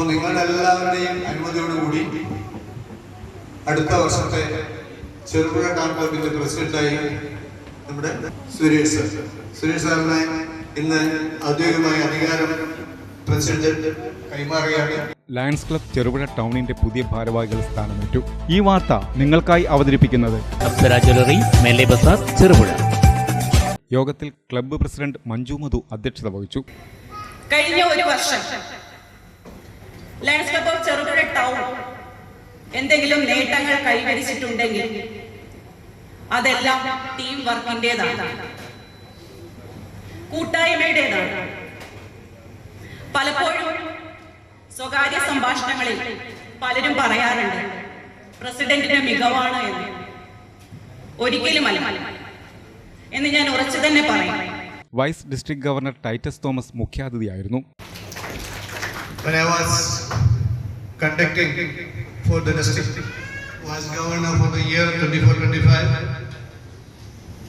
അപ്പോൾ നിങ്ങളുടെ എല്ലാവരുടെയും അനുമതിയോടുകൂടി അടുത്ത വർഷത്തെ ചെറുപുഴ ടൗൺ ക്ലബിന്റെ പ്രസിഡന്റായി നമ്മുടെ സുരേഷ് സാർ. സുരേഷ് സാറിനെ ഇന്ന് ഔദ്യോഗികമായി അധികാരം പ്രസിഡന്റ് കൈമാറുകയാണ്. ലയൺസ് ക്ലബ് ചെറുപുഴ ടൗണിന്റെ പുതിയ ഭാരവാഹികൾ സ്ഥാനമേറ്റു. ഈ വാർത്ത നിങ്ങൾക്കായി അവതരിപ്പിക്കുന്നത് അപ്സര ജ്വല്ലറി മേലെ ബസാർ ചെറുപുഴ. യോഗത്തിൽ ക്ലബ്ബ് പ്രസിഡന്റ് മഞ്ജു മധു അധ്യക്ഷത വഹിച്ചു. കഴിഞ്ഞ ഒരു വർഷം Lions Club of Cherupuzha town എന്തെങ്കിലും നേട്ടങ്ങൾ കൈവരിച്ചിട്ടുണ്ടെങ്കിൽ അതെല്ലാം ടീം വർക്കിന്റെതാണ് കൂട്ടായ്മയുടേതാണ്. പലപ്പോഴും സ്വകാര്യ സംഭാഷണങ്ങളിൽ പലരും പറയാറുണ്ട് പ്രസിഡന്റിന്റെ മികവാണ് എന്ന്. ഒരിക്കലും അല്ല എന്ന് ഞാൻ ഉറച്ചു തന്നെ പറയാം. Vice district governor Titus Thomas മുഖ്യാതിഥിയായിരുന്നു. When I was conducting for the district, was governor for the year 24-25,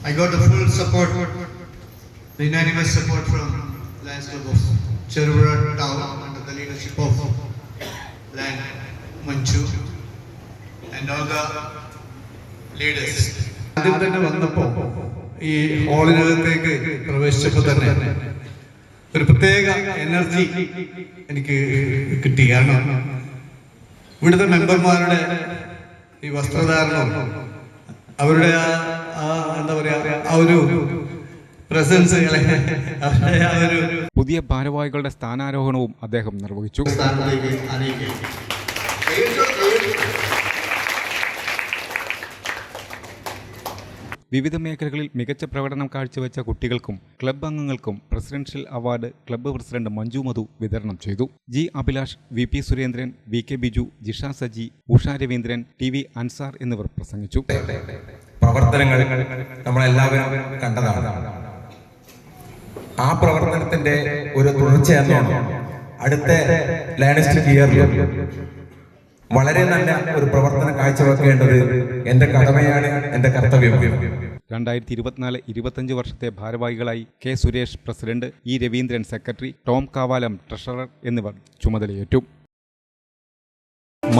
I got the full support, the unanimous support from Lions Club of Cherubura Town under the leadership of Lion Manchu and all the leaders. ആദ്യം തന്നെ വന്നപ്പോ ഈ ഹാളിനകത്തേക്ക് പ്രവേശിച്ചപ്പോൾ തന്നെ ഒരു പ്രത്യേക energy എനിക്ക് കിട്ടി കാരണം ഇവിടുത്തെ മെമ്പർമാരുടെ ഈ വസ്ത്രധാരണം അവരുടെ ആ ആ എന്താ പറയാ ആ ഒരു പ്രസൻസ് അവരുടെ ആ ഒരു പുതിയ ഭാരവാഹികളുടെ സ്ഥാനാരോഹണവും അദ്ദേഹം നിർവഹിച്ചു. വിവിധ മേഖലകളിൽ മികച്ച പ്രകടനം കാഴ്ചവെച്ച കുട്ടികൾക്കും ക്ലബ് അംഗങ്ങൾക്കും presidential award club president Manju Madhu വിതരണം ചെയ്തു. G Abhilash V P Surendran V K Biju Jisha Saji Usha Raveendran T V Ansar എന്നിവർ പ്രസംഗിച്ചു. പ്രവർത്തനങ്ങൾ നമ്മളെല്ലാവരും കണ്ടതാണ്. ആ പ്രവർത്തനത്തിന്റെ ഒരു തുടർച്ചയാണ് അടുത്ത ഇയറിൽ വളരെ നല്ല ഒരു പ്രവർത്തനം കാഴ്ചവെക്കേണ്ടത് എന്റെ കടമയാണ് എന്റെ കർത്തവ്യം. രണ്ടായിരത്തി ഇരുപത്തിനാല് ഇരുപത്തഞ്ച് വർഷത്തെ ഭാരവാഹികളായി K Suresh president E Raveendran secretary Tom Kavalam treasurer എന്നിവർ ചുമതലയേറ്റു.